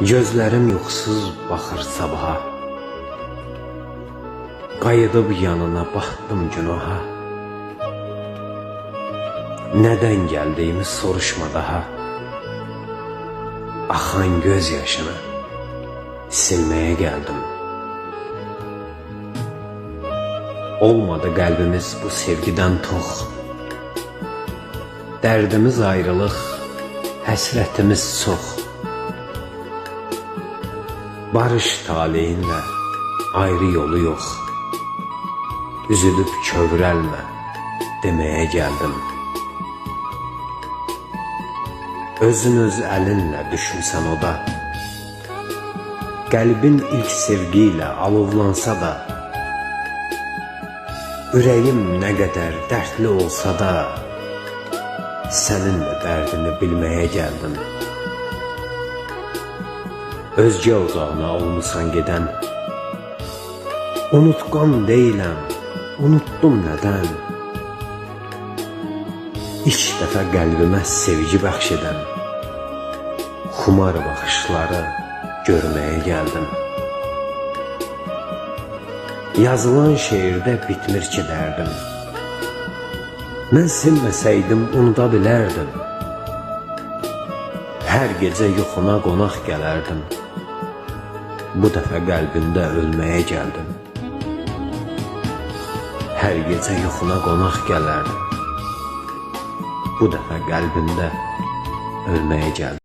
Gözlərim yuxusuz baxır sabaha. Qayıdıb yanına baxdım günaha. Nədən gəldiyimi soruşma daha. Axan göz yaşını silməyə gəldim. Olmadı qəlbimiz bu sevgidən tox. Dərdimiz ayrılıq, həsrətimiz çox Barış taleyinlə ayrı yolu yox Üzülüb kövrəlmə deməyə gəldim Özün öz əlinlə düşünsən o da Qəlbin ilk sevgi ilə alovlansa da Ürəyim nə qədər dərdli olsa da Sənin də dərdini bilməyə gəldim Özgə uzağına olmusan gedən. Unutqan deyiləm, unutdum nədən. İlk dəfə qəlbimə sevgi bəxş edən Xumar baxışları görməyə gəldim. Yazılan şeirdə bitmir ki dərdim. Mən silməsəydim unuda bilərdim Hər gecə yuxuna qonaq gələrdim. Bu dəfə qəlbində ölməyə gəldim. Hər gecə yuxuna qonaq gələrdim. Bu dəfə qəlbində ölməyə gəldim